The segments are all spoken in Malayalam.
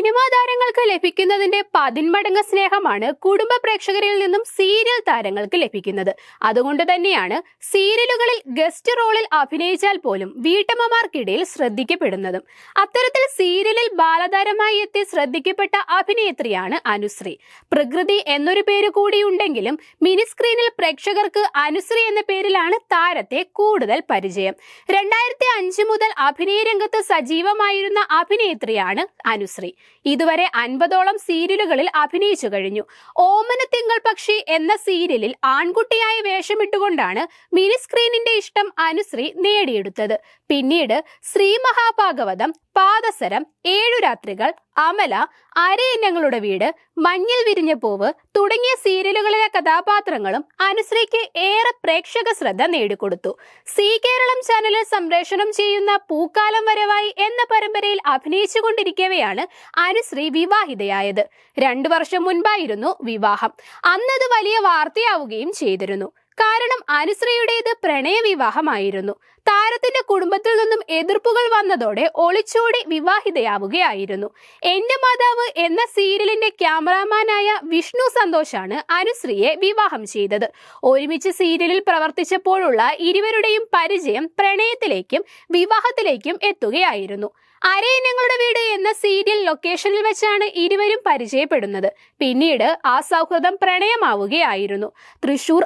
സിനിമാ താരങ്ങൾക്ക് ലഭിക്കുന്നതിന്റെ പതിന്മടങ്ങ് സ്നേഹമാണ് കുടുംബ പ്രേക്ഷകരിൽ നിന്നും സീരിയൽ താരങ്ങൾക്ക് ലഭിക്കുന്നത്. അതുകൊണ്ട് തന്നെയാണ് സീരിയലുകളിൽ ഗസ്റ്റ് റോളിൽ അഭിനയിച്ചാൽ പോലും വീട്ടമ്മമാർക്കിടയിൽ ശ്രദ്ധിക്കപ്പെടുന്നതും. അത്തരത്തിൽ സീരിയലിൽ ബാലതാരമായി എത്തി ശ്രദ്ധിക്കപ്പെട്ട അഭിനേത്രിയാണ് അനുശ്രീ. പ്രകൃതി എന്നൊരു പേര് കൂടിയുണ്ടെങ്കിലും മിനി സ്ക്രീനിൽ പ്രേക്ഷകർക്ക് അനുശ്രീ എന്ന പേരിലാണ് താരത്തെ കൂടുതൽ പരിചയം. രണ്ടായിരത്തി അഞ്ച് മുതൽ അഭിനയ രംഗത്ത് സജീവമായിരുന്ന അഭിനേത്രിയാണ് അനുശ്രീ. ഇതുവരെ അൻപതോളം സീരിയലുകളിൽ അഭിനയിച്ചു കഴിഞ്ഞു. ഓമന തിങ്കൾ പക്ഷി എന്ന സീരിയലിൽ ആൺകുട്ടിയായി വേഷമിട്ടുകൊണ്ടാണ് മിനി സ്ക്രീനിന്റെ ഇഷ്ടം അനുശ്രീ നേടിയെടുത്തത്. പിന്നീട് ശ്രീ മഹാഭാഗവതം പാദസരം ഏഴു രാത്രികൾ അമല അരയിനങ്ങളുടെ വീട് മഞ്ഞിൽ വിരിഞ്ഞ പൂവ് തുടങ്ങിയ സീരിയലുകളിലെ കഥാപാത്രങ്ങളും അനുശ്രീക്ക് ഏറെ പ്രേക്ഷക ശ്രദ്ധ നേടിക്കൊടുത്തു. സി കേരളം ചാനലിൽ സംപ്രേഷണം ചെയ്യുന്ന പൂക്കാലം വരവായി എന്ന പരമ്പരയിൽ അഭിനയിച്ചുകൊണ്ടിരിക്കവെയാണ് അനുശ്രീ വിവാഹിതയായത്. രണ്ടു വർഷം മുൻപായിരുന്നു വിവാഹം. അന്നത് വലിയ വാർത്തയാവുകയും ചെയ്തിരുന്നു. കാരണം അനുശ്രീയുടേത് പ്രണയവിവാഹമായിരുന്നു. താരത്തിന്റെ കുടുംബത്തിൽ നിന്നും എതിർപ്പുകൾ വന്നതോടെ ഒളിച്ചോടി വിവാഹിതയാവുകയായിരുന്നു. എന്റെ മാതാവ് എന്ന സീരിയലിന്റെ ക്യാമറാമാനായ വിഷ്ണു സന്തോഷാണ് അനുശ്രീയെ വിവാഹം ചെയ്തത്. ഒരുമിച്ച് സീരിയലിൽ പ്രവർത്തിച്ചപ്പോഴുള്ള ഇരുവരുടെയും പരിചയം പ്രണയത്തിലേക്കും വിവാഹത്തിലേക്കും എത്തുകയായിരുന്നു. അരയിനങ്ങളുടെ വീട് എന്ന സീരിയൽ ലൊക്കേഷനിൽ വെച്ചാണ് ഇരുവരും പരിചയപ്പെടുന്നത്. പിന്നീട് ആ സൗഹൃദം പ്രണയമാവുകയായിരുന്നു. തൃശൂർ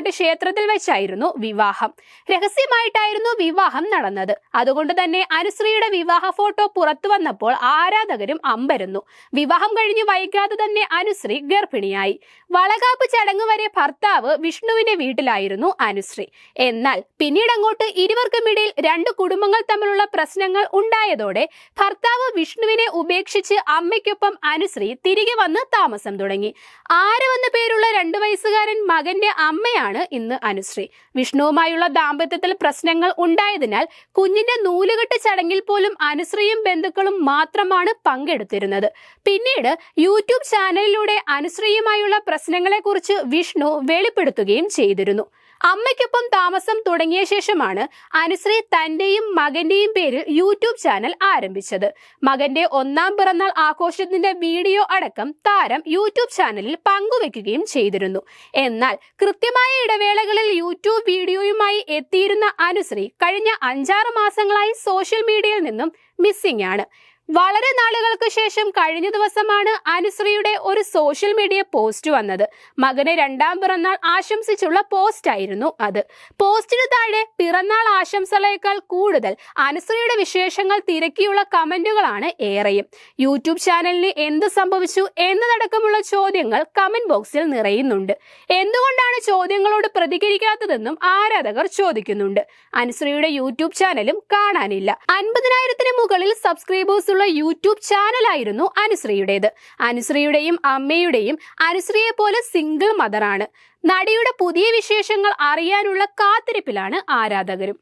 ആവണങ്ങാട്ട് ക്ഷേത്രത്തിൽ വെച്ചായിരുന്നു വിവാഹം. രഹസ്യമായിട്ടായിരുന്നു വിവാഹം നടന്നത്. അതുകൊണ്ട് തന്നെ അനുശ്രീയുടെ വിവാഹ ഫോട്ടോ പുറത്തു വന്നപ്പോൾ ആരാധകരും അമ്പരുന്നു. വിവാഹം കഴിഞ്ഞ് വൈകാതെ തന്നെ അനുശ്രീ ഗർഭിണിയായി. വളകാപ്പ് ചടങ്ങ് വരെ ഭർത്താവ് വിഷ്ണുവിന്റെ വീട്ടിലായിരുന്നു അനുശ്രീ. എന്നാൽ പിന്നീട് അങ്ങോട്ട് ഇരുവർക്കുമിടയിൽ രണ്ട് കുടുംബങ്ങൾ തമ്മിലുള്ള പ്രശ്നങ്ങൾ ഉണ്ടായതോടെ ഭർത്താവ് വിഷ്ണുവിനെ ഉപേക്ഷിച്ച് അമ്മയ്ക്കൊപ്പം അനുശ്രീ തിരികെ വന്ന് താമസം തുടങ്ങി. ആരവെന്ന പേരുള്ള രണ്ടു വയസ്സുകാരൻ മകന്റെ അമ്മയാണ് ഇന്ന് അനുശ്രീ. വിഷ്ണുവുമായുള്ള ദാമ്പത്യത്തിൽ പ്രശ്നങ്ങൾ ഉണ്ടായതിനാൽ കുഞ്ഞിന്റെ നൂലുകെട്ട് ചടങ്ങിൽ പോലും അനുശ്രീയും ബന്ധുക്കളും മാത്രമാണ് പങ്കെടുത്തിരുന്നത്. പിന്നീട് യൂട്യൂബ് ചാനലിലൂടെ അനുശ്രീയുമായുള്ള പ്രശ്നങ്ങളെക്കുറിച്ച് വിഷ്ണു വെളിപ്പെടുത്തുകയും ചെയ്തിരുന്നു. അമ്മയ്ക്കൊപ്പം താമസം തുടങ്ങിയ ശേഷമാണ് അനുശ്രീ തന്റെയും മകന്റെയും പേരിൽ യൂട്യൂബ് ചാനൽ ആരംഭിച്ചത്. മകന്റെ ഒന്നാം പിറന്നാൾ ആഘോഷത്തിന്റെ വീഡിയോ അടക്കം താരം യൂട്യൂബ് ചാനലിൽ പങ്കുവെക്കുകയും ചെയ്തിരുന്നു. എന്നാൽ കൃത്യമായ ഇടവേളകളിൽ യൂട്യൂബ് വീഡിയോയുമായി എത്തിയിരുന്ന അനുശ്രീ കഴിഞ്ഞ അഞ്ചാറ് മാസങ്ങളായി സോഷ്യൽ മീഡിയയിൽ നിന്നും മിസ്സിംഗ് ആണ്. വളരെ നാളുകൾക്ക് ശേഷം കഴിഞ്ഞ ദിവസമാണ് അനുശ്രീയുടെ ഒരു സോഷ്യൽ മീഡിയ പോസ്റ്റ് വന്നത്. മകനെ രണ്ടാം പിറന്നാൾ ആശംസിച്ചുള്ള പോസ്റ്റ് ആയിരുന്നു അത്. പോസ്റ്റിന് താഴെ പിറന്നാൾ ആശംസകളേക്കാൾ കൂടുതൽ അനുശ്രീയുടെ വിശേഷങ്ങൾ തിരക്കിയുള്ള കമന്റുകളാണ് ഏറെയും. യൂട്യൂബ് ചാനലിന് എന്ത് സംഭവിച്ചു എന്നതടക്കമുള്ള ചോദ്യങ്ങൾ കമന്റ് ബോക്സിൽ നിറയുന്നുണ്ട്. എന്തുകൊണ്ടാണ് ചോദ്യങ്ങളോട് പ്രതികരിക്കാത്തതെന്നും ആരാധകർ ചോദിക്കുന്നുണ്ട്. അനുശ്രീയുടെ യൂട്യൂബ് ചാനലും കാണാനില്ല. അൻപതിനായിരത്തിന് മുകളിൽ സബ്സ്ക്രൈബേഴ്സ് ഉള്ള യൂട്യൂബ് ചാനലായിരുന്നു അനുശ്രീയുടേത്. അനുശ്രീയുടെയും അമ്മയുടെയും അനുശ്രീയെ പോലെ സിംഗിൾ മദറാണ് നടിയുടെ പുതിയ വിശേഷങ്ങൾ അറിയാനുള്ള കാത്തിരിപ്പിലാണ് ആരാധകരും.